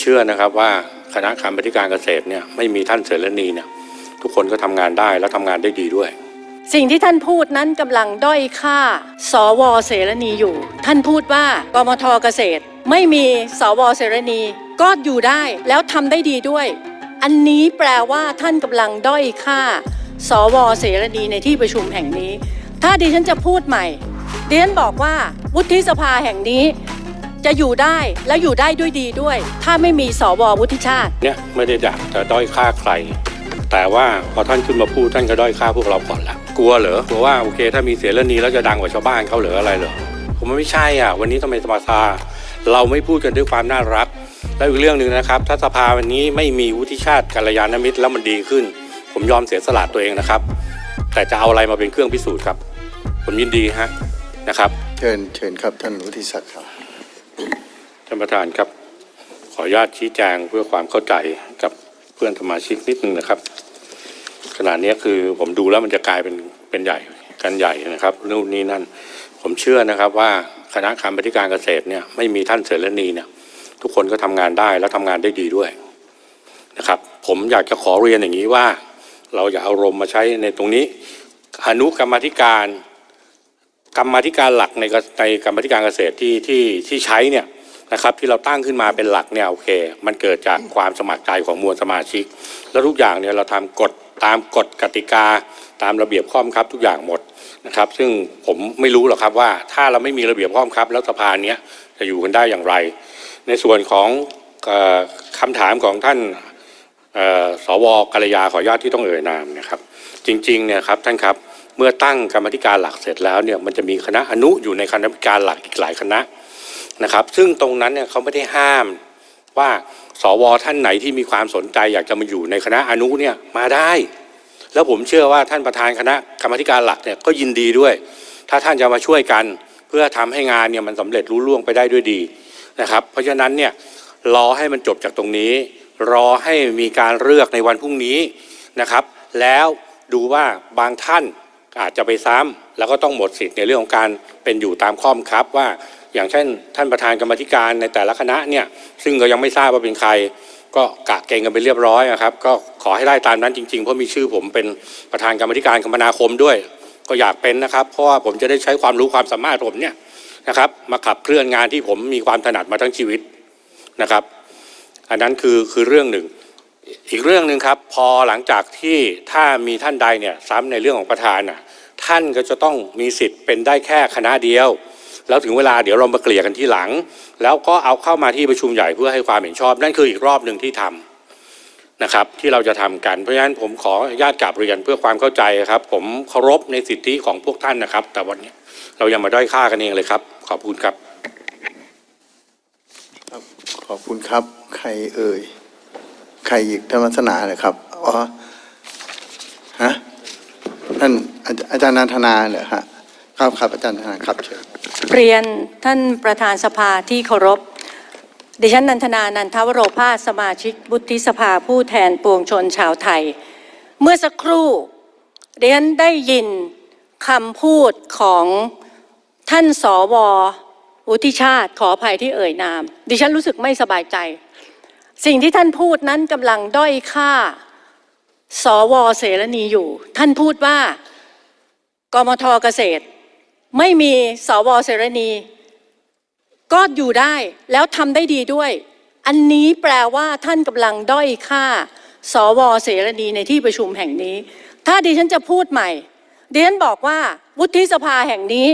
เชื่อนะครับว่าคณะกรรมการเกษตรเนี่ยไม่มีท่านเสรณีเนี่ยทุกคนก็ทำงานได้และทำงานได้ดีด้วย สิ่งที่ท่านพูดนั้นกำลังด้อยค่า สวเสรณีอยู่ ท่านพูดว่ากมทเกษตร ไม่มีสวเสรณีก็อยู่ได้แล้วทำได้ดีด้วย อันนี้แปลว่าท่านกำลังด้อยค่า สวเสรณีในที่ประชุมแห่งนี้ ถ้าดิฉันจะพูดใหม่ดิฉันบอกว่าวุฒิสภาแห่งนี้ จะอยู่ได้แล้วอยู่ได้ด้วยดีด้วย ถ้าไม่มีสววุฒิชาติ เนี่ยไม่ได้อยากจะด้อยค่าใคร แต่ว่าพอท่านขึ้นมาพูดท่านก็ด้อยค่าพวกเราก่อนละกลัวเหรอกลัวว่าโอเค ถ้ามีเสรณีแล้วจะดังกว่าชาวบ้านเขาเหรืออะไรเหรอผมว่าไม่ใช่อะ วันนี้ทำไมสภาเราไม่พูดกันด้วยความน่ารัก แล้วอีกเรื่องหนึ่งนะครับ ถ้าสภาวันนี้ไม่มีวุฒิชาติกัลยาณมิตรแล้วมันดีขึ้น ผมยอมเสียสละตัวเองนะครับ แต่จะเอาอะไรมาเป็นเครื่องพิสูจน์ครับ ผมยินดีฮะนะครับ เชิญเชิญครับท่านวุฒิศักดิ์ครับ ท่านประธานครับ ขออนุญาตชี้แจงเพื่อความเข้าใจกับเพื่อนสมาชิกนิดนึงนะครับขณะนี้คือผมดูแล้วมันจะกลายเป็นเป็นใหญ่กันใหญ่นะครับนู่นนี่นั่น ผมเชื่อนะครับว่าคณะกรรมการเกษตรเนี่ยไม่มีท่านเสรณีเนี่ย ทุกคนก็ทำงานได้และทำงานได้ดีด้วยนะครับ ผมอยากจะขอเรียนอย่างนี้ว่า เราอย่าเอารมณ์มาใช้ในตรงนี้อนุกรรมธิการ กรรมาธิการหลักในกระในกรรมาธิการเกษตรที่ที่ที่ใช้เนี่ยนะครับที่เราตั้งขึ้นมาเป็นหลักเนี่ยโอเค มันเกิดจากความสมัครใจของมวลสมาชิก แล้วทุกอย่างเนี่ยเราทำกฎตามกฎกติกาตามระเบียบข้อบังคับทุกอย่างหมดนะครับ ซึ่งผมไม่รู้หรอกครับว่าถ้าเราไม่มีระเบียบข้อบังคับ แล้วสภาเนี้ยจะอยู่กันได้อย่างไร ในส่วนของเอ่อคำถามของท่านเอ่อสวกัลยาขออนุญาตที่ต้องเอ่ยนามนะครับ จริงๆเนี่ยครับท่านครับ เมื่อตั้งกรรมธิการหลักเสร็จแล้วเนี่ยมันจะมีคณะอนุอยู่ในคณะกรรมการหลักอีกหลายคณะนะครับ ซึ่งตรงนั้นเนี่ยเขาไม่ได้ห้ามว่าสวท่านไหนที่มีความสนใจอยากจะมาอยู่ในคณะอนุเนี่ยมาได้ แล้วผมเชื่อว่าท่านประธานคณะกรรมธิการหลักเนี่ยก็ยินดีด้วย ถ้าท่านจะมาช่วยกัน เพื่อทำให้งานเนี่ยมันสำเร็จรุ่ล่วงไปได้ด้วยดีนะครับ เพราะฉะนั้นเนี่ยรอให้มันจบจากตรงนี้ รอให้มีการเลือกในวันพรุ่งนี้นะครับ แล้วดูว่าบางท่าน อาจจะไปซ้ำแล้วก็ต้องหมดสิทธิ์ในเรื่องของการเป็นอยู่ตามข้อบังคับว่าอย่างเช่น ท่านประธานกรรมธิการในแต่ละคณะเนี่ยซึ่งก็ยังไม่ทราบว่าเป็นใคร ก็กะเกณฑ์กันไปเรียบร้อยนะครับ ก็ขอให้ได้ตามนั้นจริงๆ เพราะมีชื่อผมเป็นประธานกรรมธิการคมนาคมด้วย ก็อยากเป็นนะครับ เพราะว่าผมจะได้ใช้ความรู้ความสามารถผมเนี่ยนะครับ มาขับเคลื่อนงานที่ผมมีความถนัดมาทั้งชีวิตนะครับ อันนั้นคือคือเรื่องหนึ่ง อีกเรื่องหนึ่งครับ พอหลังจากที่ถ้ามีท่านใดเนี่ยซ้ำในเรื่องของประธานน่ะ ท่านก็จะต้องมีสิทธิ์เป็นได้แค่คณะเดียว แล้วถึงเวลาเดี๋ยวเรามาเกลี่ยกันที่หลัง แล้วก็เอาเข้ามาที่ประชุมใหญ่เพื่อให้ความเห็นชอบ นั่นคืออีกรอบหนึ่งที่ทำนะครับที่เราจะทำกันเพราะฉะนั้นผมขออนุญาตกลับเรียนเพื่อความเข้าใจครับ ผมเคารพในสิทธิของพวกท่านนะครับ แต่วันนี้เรายังมาด้อยค่ากันเองเลยครับ ขอบคุณครับ ขอบคุณครับ ใครเอ่ยใครอีกธรรมสนาเลยครับอ๋อฮะท่าน อาจารย์นันทนาเหรอฮะครับครับอาจารย์นันทนาครับเชิญเรียนท่านประธานสภาที่เคารพ ดิฉันนันทนา นันทวโรภาสมาชิกวุฒิสภาผู้แทนปวงชนชาวไทย เมื่อสักครู่ดิฉันได้ยินคำพูดของท่านสววุฒิชาติขออภัยที่เอ่ยนาม ดิฉันรู้สึกไม่สบายใจ สิ่งที่ท่านพูดนั้นกำลังด้อยค่า สวเสรณีอยู่ ท่านพูดว่า กมทเกษตร ไม่มีสวเสรณี ก็อยู่ได้แล้วทำได้ดีด้วย อันนี้แปลว่าท่านกำลังด้อยค่า สวเสรณีในที่ประชุมแห่งนี้ ถ้าดิฉันจะพูดใหม่ดิฉันบอกว่าวุฒิสภาแห่งนี้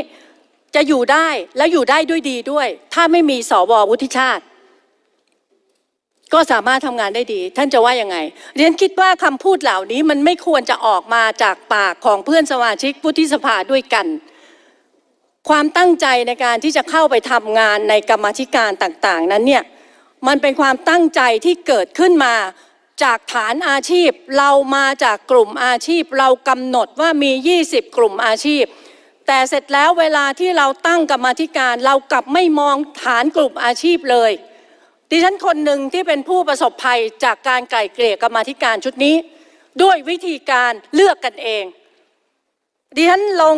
จะอยู่ได้แล้วอยู่ได้ด้วยดีด้วย ถ้าไม่มีสววุฒิชาติ ก็สามารถทำงานได้ดี ท่านจะว่ายังไงเรียนคิดว่าคำพูดเหล่านี้มันไม่ควรจะออกมาจากปากของเพื่อนสมาชิกวุฒิสภาด้วยกัน ความตั้งใจในการที่จะเข้าไปทำงานในกรรมธิการต่างๆ นั้นเนี่ยมันเป็นความตั้งใจที่เกิดขึ้นมาจากฐานอาชีพ เรามาจากกลุ่มอาชีพ เรากำหนดว่ามี 20 กลุ่มอาชีพ แต่เสร็จแล้วเวลาที่เราตั้งกรรมธิการ เรากลับไม่มองฐานกลุ่มอาชีพเลย ดิฉันคนหนึ่งที่เป็นผู้ประสบภัยจากการไก่เกลี่ยกรรมาธิการชุดนี้ ด้วยวิธีการเลือกกันเอง ดิฉันลง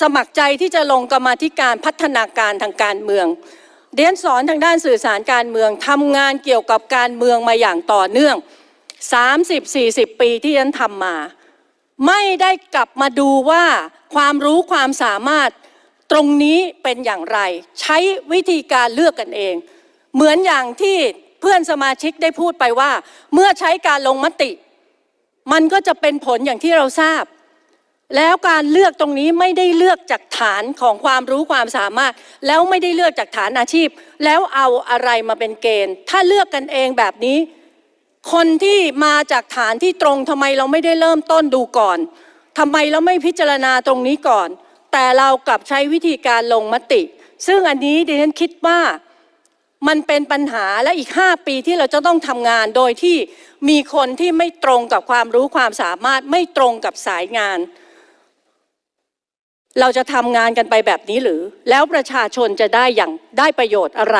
สมัครใจที่จะลงกรรมาธิการพัฒนาการทางการเมืองเรียนสอนทางด้านสื่อสารการเมืองทำงานเกี่ยวกับการเมืองมาอย่างต่อเนื่อง 30-40 ปีที่ฉันทำมา ไม่ได้กลับมาดูว่าความรู้ความสามารถตรงนี้เป็นอย่างไร ใช้วิธีการเลือกกันเอง เหมือนอย่างที่เพื่อนสมาชิกได้พูดไปว่า เมื่อใช้การลงมติ มันก็จะเป็นผลอย่างที่เราทราบ แล้วการเลือกตรงนี้ไม่ได้เลือกจากฐานของความรู้ความสามารถ แล้วไม่ได้เลือกจากฐานอาชีพ แล้วเอาอะไรมาเป็นเกณฑ์ ถ้าเลือกกันเองแบบนี้ คนที่มาจากฐานที่ตรงทำไมเราไม่ได้เริ่มต้นดูก่อนทำไมเราไม่พิจารณาตรงนี้ก่อน แต่เรากลับใช้วิธีการลงมติ ซึ่งอันนี้ดิฉันคิดว่า มันเป็นปัญหาและอีก 5 ปีที่เราจะต้องทำงานโดยที่มีคนที่ไม่ตรงกับความรู้ความสามารถไม่ตรงกับสายงาน เราจะทำงานกันไปแบบนี้หรือ แล้วประชาชนจะได้อย่างได้ประโยชน์อะไร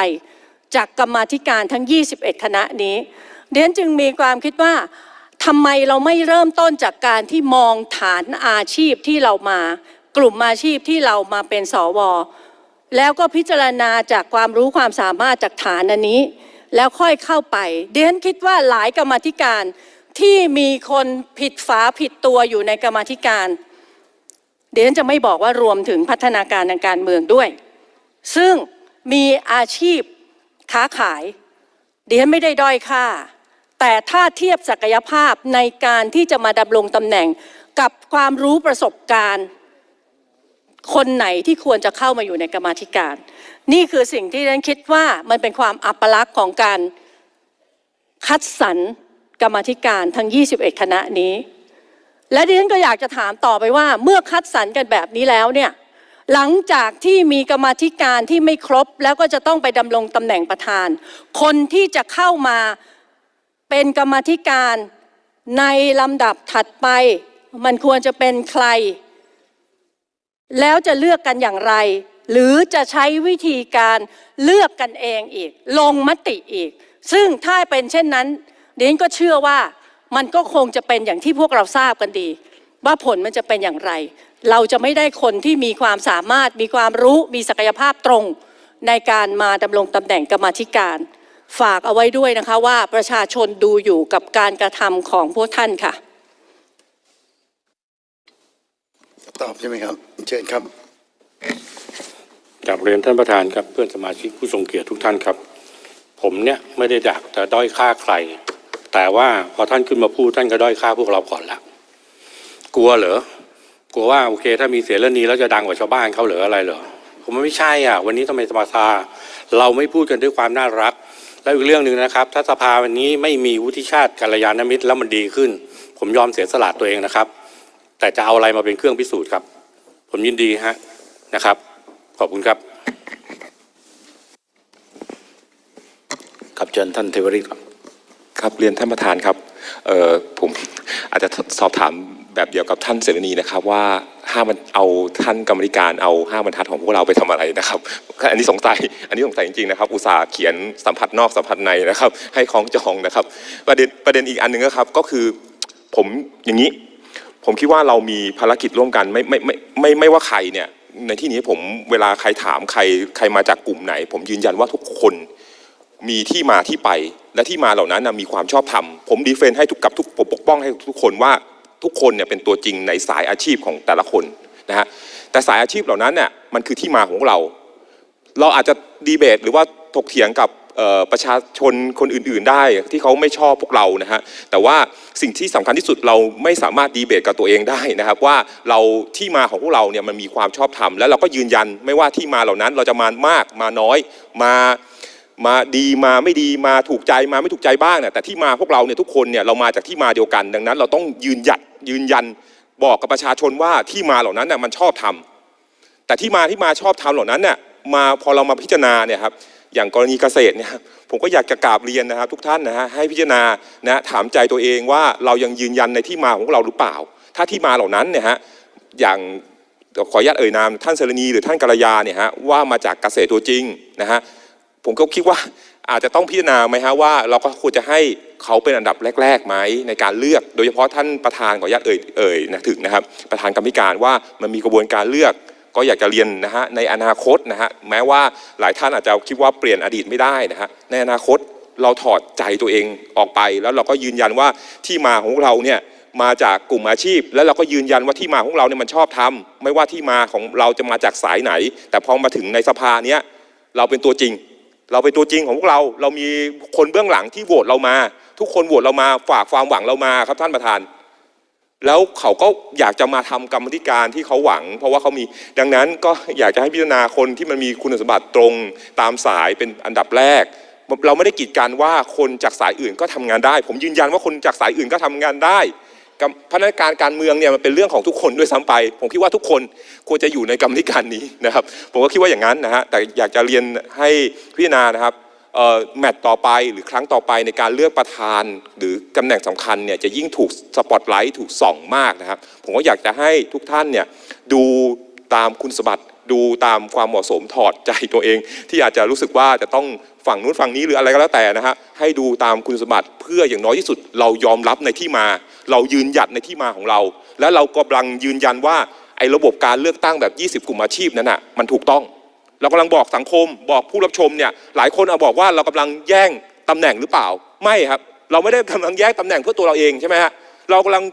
จากกรรมาธิการทั้ง 21 คณะนี้เดนจึงมีความคิดว่าทำไมเราไม่เริ่มต้นจากการที่มองฐานอาชีพที่เรามา กลุ่มอาชีพที่เรามาเป็นสว แล้วก็พิจารณาจากความรู้ความสามารถจากฐานอันนี้ แล้วค่อยเข้าไปเดนคิดว่าหลายกรรมธิการที่มีคนผิดฝาผิดตัวอยู่ในกรรมธิการ เดนจะไม่บอกว่ารวมถึงพัฒนาการทางการเมืองด้วย ซึ่งมีอาชีพค้าขาย เดนไม่ได้ด้อยค่า แต่ถ้าเทียบศักยภาพในการที่จะมาดำรงตำแหน่งกับความรู้ประสบการณ์ คนไหนที่ควรจะเข้ามาอยู่ในกรรมธิการ นี่คือสิ่งที่ฉันคิดว่ามันเป็นความอัปลักษณ์ของการคัดสรรกรรมธิการทั้ง 21 คณะนี้ และดิฉันก็อยากจะถามต่อไปว่า เมื่อคัดสรรกันแบบนี้แล้วเนี่ยหลังจากที่มีกรรมธิการที่ไม่ครบ แล้วก็จะต้องไปดำรงตำแหน่งประธาน คนที่จะเข้ามาเป็นกรรมธิการในลำดับถัดไป มันควรจะเป็นใคร แล้วจะเลือกกันอย่างไร หรือจะใช้วิธีการเลือกกันเองอีก ลงมติอีก ซึ่งถ้าเป็นเช่นนั้นเดนก็เชื่อว่ามันก็คงจะเป็นอย่างที่พวกเราทราบกันดี ว่าผลมันจะเป็นอย่างไร เราจะไม่ได้คนที่มีความสามารถ มีความรู้มีศักยภาพตรง ในการมาดำรงตำแหน่งกรรมธิการ ฝากเอาไว้ด้วยนะคะว่าประชาชนดูอยู่กับการกระทำของพวกท่านค่ะ ตอบใช่ไหมครับ เชิญครับกลับเรียนท่านประธานครับเพื่อนสมาชิกผู้ทรงเกียรติทุกท่านครับ ผมเนี่ยไม่ได้อยากจะด้อยค่าใคร แต่ว่าพอท่านขึ้นมาพูดท่านก็ด้อยค่าพวกเราก่อนละกลัวเหรอกลัวว่าโอเค ถ้ามีเสรีนีแล้วจะดังกว่าชาวบ้านเขาเหรืออะไรเหรอผมไม่ใช่อะ วันนี้ทำไมสภาเราไม่พูดกันด้วยความน่ารัก แล้วอีกเรื่องหนึ่งนะครับ ถ้าสภาวันนี้ไม่มีวุฒิชาติกัลยาณมิตรแล้วมันดีขึ้น ผมยอมเสียสละตัวเองนะครับ แต่จะเอาอะไรมาเป็นเครื่องพิสูจน์ครับ ผมยินดีฮะนะครับ ขอบคุณครับครับเชิญท่านเทวริตครับครับเรียนท่านประธานครับเอ่อผมอาจจะสอบถามแบบเดียวกับท่านเสรณีนะครับ ว่าห้ามันเอาท่านกรรมธิการเอาห้าบรรทัดของพวกเราไปทำอะไรนะครับ อันนี้สงสัยอันนี้สงสัยจริงๆนะครับ อุตส่าห์เขียนสัมผัสนอกสัมผัสในนะครับ ให้คล้องจองนะครับ ประเด็นประเด็นอีกอันหนึ่งก็ครับก็คือผมอย่างนี้ ผมคิดว่าเรามีภารกิจร่วมกันไม่ไม่ไม่ไม่ไม่ว่าใครเนี่ยในที่นี้ผมเวลาใครถามใครใครมาจากกลุ่มไหน ผมยืนยันว่าทุกคนมีที่มาที่ไปและที่มาเหล่านั้นนะมีความชอบธรรมผมดีเฟนต์ให้ทุกกับทุกผมปกป้องให้ทุกคนว่าทุกคนเนี่ยเป็นตัวจริงในสายอาชีพของแต่ละคนนะฮะแต่สายอาชีพเหล่านั้นเนี่ยมันคือที่มาของเรา เราอาจจะดีเบตหรือว่าถกเถียงกับ ประชาชนคนอื่นๆได้ที่เขาไม่ชอบพวกเรานะฮะแต่ว่าสิ่งที่สำคัญที่สุดเราไม่สามารถดีเบตกับตัวเองได้นะครับว่าเราที่มาของพวกเราเนี่ยมันมีความชอบธรรมแล้วเราก็ยืนยันไม่ว่าที่มาเหล่านั้น เราจะมามากมาน้อยมามาดีมาไม่ดีมาถูกใจมาไม่ถูกใจบ้างเนี่ยแต่ที่มาพวกเราเนี่ยทุกคนเนี่ยเรามาจากที่มาเดียวกัน ดังนั้น เราต้องยืนหยัดยืนยันบอกกับประชาชนว่าที่มาเหล่านั้นน่ยมันชอบทำแต่ที่มาที่มาชอบทำเหล่านั้นเนี่ยมาพอเรามาพิจารณาเนี่ยครับ อย่างกรณีเกษตรเนี่ยผมก็อยากจะกราบเรียนนะครับทุกท่านนะฮะให้พิจารณานะถามใจตัวเองว่าเรายังยืนยันในที่มาของเราหรือเปล่า ถ้าที่มาเหล่านั้นเนี่ยฮะอย่างขออนุญาตเอ่ยนามท่านเสรณีหรือท่านกัลยาเนี่ยฮะว่ามาจากเกษตรตัวจริงนะฮะผมก็คิดว่าอาจจะต้องพิจารณาไหมฮะว่าเราก็ควรจะให้เขาเป็นอันดับแรกๆไหมในการเลือก โดยเฉพาะท่านประธานขออนุญาตเอ่ยเอ่ยนะถึงนะครับ ประธานกรรมการว่ามันมีกระบวนการเลือก ก็อยากจะเรียนนะฮะในอนาคตนะฮะแม้ว่าหลายท่านอาจจะคิดว่าเปลี่ยนอดีตไม่ได้นะฮะในอนาคตเราถอดใจตัวเองออกไป แล้วเราก็ยืนยันว่าที่มาของเราเนี่ยมาจากกลุ่มอาชีพ แล้วเราก็ยืนยันว่าที่มาของเราเนี่ยมันชอบทำไม่ว่าที่มาของเราจะมาจากสายไหน แต่พอมาถึงในสภาเนี้ยเราเป็นตัวจริง เราเป็นตัวจริงของพวกเรา เรามีคนเบื้องหลังที่โหวตเรามา ทุกคนโหวตเรามาฝากความหวังเรามาครับท่านประธาน แล้วเขาก็อยากจะมาทำกรรมธิการที่เขาหวัง เพราะว่าเขามีดังนั้นก็อยากจะให้พิจารณาคนที่มันมีคุณสมบัติตรงตามสายเป็นอันดับแรก เราไม่ได้กีดกันว่าคนจากสายอื่นก็ทำงานได้ ผมยืนยันว่าคนจากสายอื่นก็ทำงานได้พนักงานการเมืองเนี่ยมันเป็นเรื่องของทุกคนด้วยซ้ำไป ผมคิดว่าทุกคนควรจะอยู่ในกรรมธิการนี้นะครับ ผมก็คิดว่าอย่างนั้นนะฮะแต่อยากจะเรียนให้พิจารณานะครับ แมตต์ต่อไปหรือครั้งต่อไปในการเลือกประธาน หรือตำแหน่งสำคัญเนี่ยจะยิ่งถูกสปอตไลท์ถูกส่องมากนะครับ ผมก็อยากจะให้ทุกท่านเนี่ยดูตามคุณสมบัติดูตามความเหมาะสมถอดใจตัวเอง ที่อาจจะรู้สึกว่าจะต้องฝั่งนู้นฝั่งนี้หรืออะไรก็แล้วแต่นะฮะให้ดูตามคุณสมบัติเพื่ออย่างน้อยที่สุด เรายอมรับในที่มา เรายืนหยัดในที่มาของเรา และเรากำลังยืนยันว่าไอ้ระบบการเลือกตั้งแบบ 20 กลุ่มอาชีพนั้นน่ะมันถูกต้อง เรากำลังบอกสังคมบอกผู้รับชมเนี่ยหลายคนเอาบอกว่าเรากำลังแย่งตำแหน่งหรือเปล่า ไม่ครับ เราไม่ได้กำลังแย่งตำแหน่งเพื่อตัวเราเองใช่ไหมฮะเรากำลัง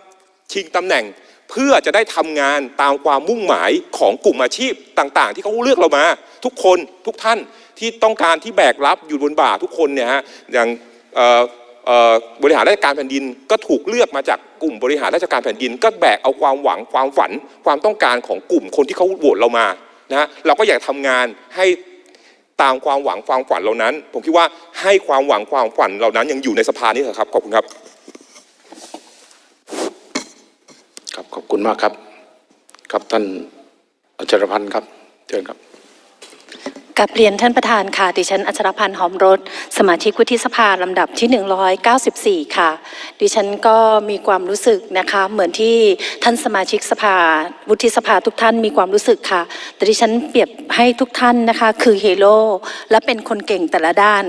ชิงตำแหน่งเพื่อจะได้ทำงานตามความมุ่งหมายของกลุ่มอาชีพต่าง ๆ ที่เขาเลือกเรามา ทุกคนทุกท่านที่ต้องการที่แบกรับอยู่บนบ่าทุกคนเนี่ยฮะอย่างบริหารราชการแผ่นดินก็ถูกเลือกมาจากกลุ่มบริหารราชการแผ่นดิน ก็แบกเอาความหวังความฝันความต้องการของกลุ่มคนที่เขาโหวตเรามา นะเราก็อยากทำงานให้ตามความหวังความฝันเหล่านั้น ผมคิดว่าให้ความหวังความฝันเหล่านั้นยังอยู่ในสภานี้เถอะครับขอบคุณครับ ครับขอบคุณมากครับ ครับท่านอัชรพันธ์ครับเชิญครับ กับเรียนท่านประธานค่ะ ดิฉันอัชรพันธ์หอมรสสมาชิกวุฒิสภาลำดับที่ 194 ค่ะ ดิฉันก็มีความรู้สึกนะคะ เหมือนที่ท่านสมาชิกสภา วุฒิสภาทุกท่านมีความรู้สึกค่ะ แต่ดิฉันเปรียบให้ทุกท่านนะคะ คือฮีโร่และเป็นคนเก่งแต่ละด้าน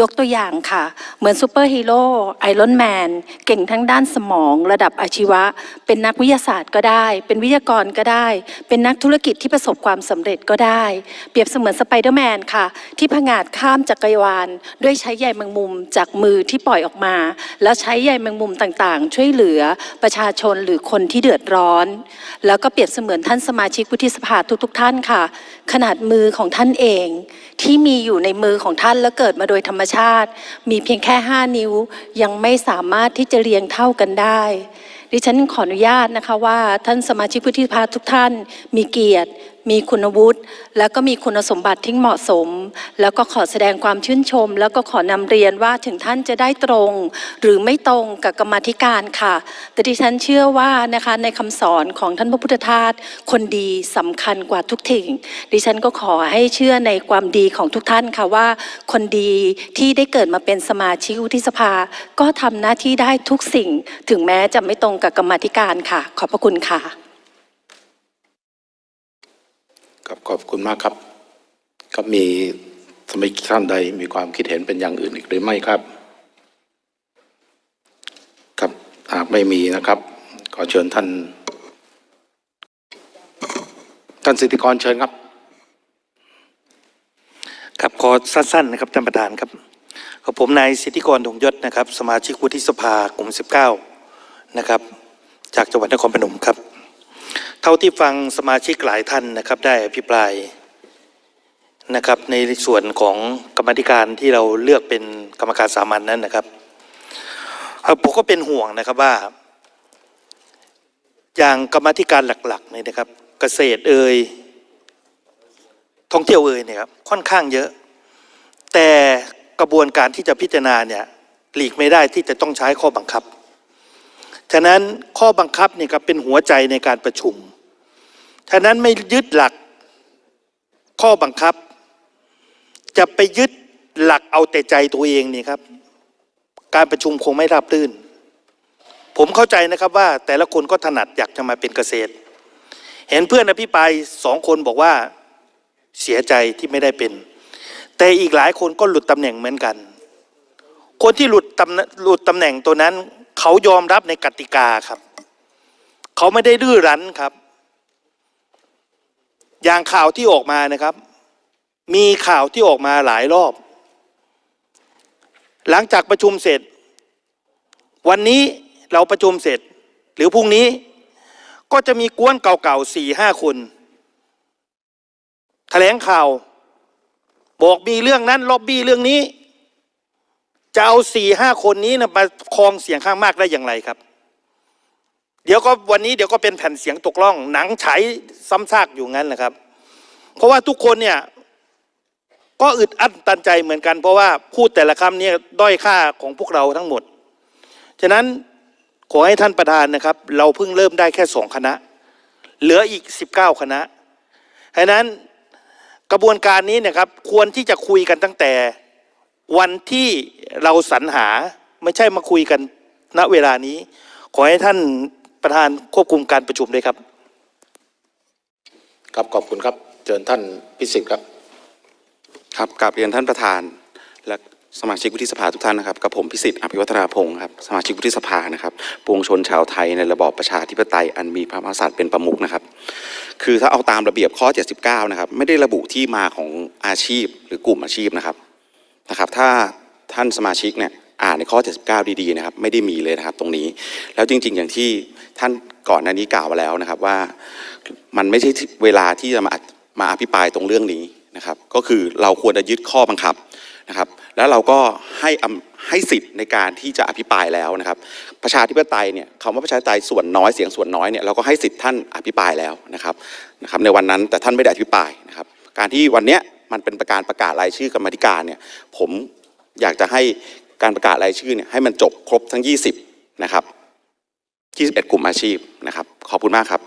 ยกตัวอย่างค่ะ เหมือนซูเปอร์ฮีโร่ไอรอนแมนเก่งทั้งด้านสมองระดับอาชีวะ เป็นนักวิทยาศาสตร์ก็ได้ เป็นวิทยากรก็ได้ เป็นนักธุรกิจที่ประสบความสำเร็จก็ได้ เปรียบเสมือนสไปเดอร์แมนค่ะ ที่ผงาดข้ามจักรวาล ด้วยใช้ใยแมงมุมจากมือที่ปล่อยออกมา แล้วใช้ใยแมงมุมต่างๆ ช่วยเหลือประชาชนหรือคนที่เดือดร้อน แล้วก็เปรียบเสมือนท่านสมาชิกวุฒิสภาทุกๆ ท่านค่ะ ขนาดมือของท่านเอง ที่มีอยู่ในมือของท่านและเกิดมาโดยธรรมชาติ มีเพียงแค่ 5 นิ้ว ยังไม่สามารถที่จะเรียงเท่ากันได้ดิฉันขออนุญาตนะคะว่าท่านสมาชิกวุฒิสภาทุกท่านมีเกียรติ มีคุณวุฒิแล้วก็มีคุณสมบัติที่เหมาะสม แล้วก็ขอแสดงความชื่นชม แล้วก็ขอนำเรียนว่าถึงท่านจะได้ตรง หรือไม่ตรงกับกรรมธิการค่ะ แต่ดิฉันเชื่อว่านะคะในคำสอนของท่านพระพุทธทาสคนดีสำคัญกว่าทุกสิ่ง ดิฉันก็ขอให้เชื่อในความดีของทุกท่านค่ะว่า คนดีที่ได้เกิดมาเป็นสมาชิกวุฒิสภา ก็ทำหน้าที่ได้ทุกสิ่ง ถึงแม้จะไม่ตรงกับกรรมธิการค่ะ ขอบพระคุณค่ะ ครับขอบคุณมากครับครับมีสมาชิกท่านใดมีความคิดเห็นเป็นอย่างอื่นอีกหรือไม่ครับ ครับหากไม่มีนะครับ ขอเชิญท่าน ท่านสิทธิกรเชิญครับ ครับขอสั้นๆนะครับท่านประธานครับกับผมนายสิทธิกรถงยศนะครับ สมาชิกวุฒิสภากลุ่ม 19 นะครับ จากจังหวัดนครพนมครับ เท่าที่ฟังสมาชิกหลายท่านนะครับ ได้อภิปรายนะครับ ในส่วนของกรรมธิการที่เราเลือกเป็นกรรมการสามัญนนั้นนะครับผมก็เป็นห่วงนะครับว่า อย่างกรรมธิการหลักๆเนี่ยนะครับ เกษตรเอ่ยท่องเที่ยวเอ่ยเนี่ยครับค่อนข้างเยอะ แต่กระบวนการที่จะพิจารณาเนี่ยหลีกไม่ได้ที่จะต้องใช้ข้อบังคับ ฉะนั้นข้อบังคับเนี่ยครับเป็นหัวใจในการประชุม ฉะนั้นไม่ยึดหลักข้อบังคับ จะไปยึดหลักเอาแต่ใจตัวเองนี่ครับ การประชุมคงไม่ราบรื่น ผมเข้าใจนะครับว่าแต่ละคนก็ถนัดอยากจะมาเป็นเกษตร เห็นเพื่อนอภิปรายสองคนบอกว่าเสียใจที่ไม่ได้เป็น แต่อีกหลายคนก็หลุดตำแหน่งเหมือนกัน คนที่หลุดตำหลุดตำแหน่งตัวนั้น เขายอมรับในกติกาครับ เขาไม่ได้ดื้อรั้นครับ อย่างข่าวที่ออกมานะครับ มีข่าวที่ออกมาหลายรอบ หลังจากประชุมเสร็จ วันนี้เราประชุมเสร็จ หรือพรุ่งนี้ก็จะมีกวนเก่าๆสี่ห้าคนแถลงข่าว บอกมีเรื่องนั้นล็อบบี้เรื่องนี้ จะเอาสี่ห้าคนนี้นะมาครองเสียงข้างมากได้อย่างไรครับ เดี๋ยวก็วันนี้เดี๋ยวก็เป็นแผ่นเสียงตกล่อง หนังฉายซ้ำซากอยู่งั้นนะครับ เพราะว่าทุกคนเนี่ยก็อึดอัดตันใจเหมือนกัน เพราะว่าพูดแต่ละคำเนี่ยด้อยค่าของพวกเราทั้งหมด ฉะนั้นขอให้ท่านประธานนะครับ เราเพิ่งเริ่มได้แค่สองคณะ เหลืออีกสิบเก้าคณะฉะนั้นกระบวนการนี้นะครับควรที่จะคุยกันตั้งแต่วันที่เราสรรหาไม่ใช่มาคุยกันณเวลานี้ ขอให้ท่าน ประธานควบคุมการประชุมด้วยครับ ครับขอบคุณครับเชิญท่านพิสิทธิ์ครับ ครับกราบเรียนท่านประธาน และสมาชิกวุฒิสภาทุกท่านนะครับกับผมพิสิทธิ์อภิวัฒนาพงศ์ครับสมาชิกวุฒิสภานะครับปวงชนชาวไทยในระบอบประชาธิปไตยอันมีพระมหากษัตริย์เป็นประมุขนะครับ คือถ้าเอาตามระเบียบข้อ 79 นะครับ ไม่ได้ระบุที่มาของอาชีพหรือกลุ่มอาชีพนะครับนะครับ ถ้าท่านสมาชิกเนี่ย อ่านในข้อ 79 ดีๆนะครับไม่ได้มีเลยนะครับตรงนี้ แล้วจริง ๆ อย่างที่ท่านก่อนหน้านี้กล่าวมาแล้วนะครับว่ามันไม่ใช่เวลาที่จะมามาอภิปรายตรงเรื่องนี้นะครับ ก็คือเราควรจะยึดข้อบังคับนะครับ แล้วเราก็ให้อำให้สิทธิ์ในการที่จะอภิปรายแล้วนะครับ ประชาธิปไตยเนี่ยคำว่าประชาธิปไตยส่วนน้อยเสียงส่วนน้อยเนี่ยเราก็ให้สิทธิ์ท่านอภิปรายแล้วนะครับนะครับ ในวันนั้นแต่ท่านไม่ได้อภิปรายนะครับ การที่วันเนี้ยมันเป็นประการประกาศรายชื่อกรรมาธิการเนี่ยผมอยากจะให้ การประกาศรายชื่อเนี่ยให้มันจบครบทั้ง 20 นะครับ 21 กลุ่มอาชีพนะครับ ขอบคุณมากครับ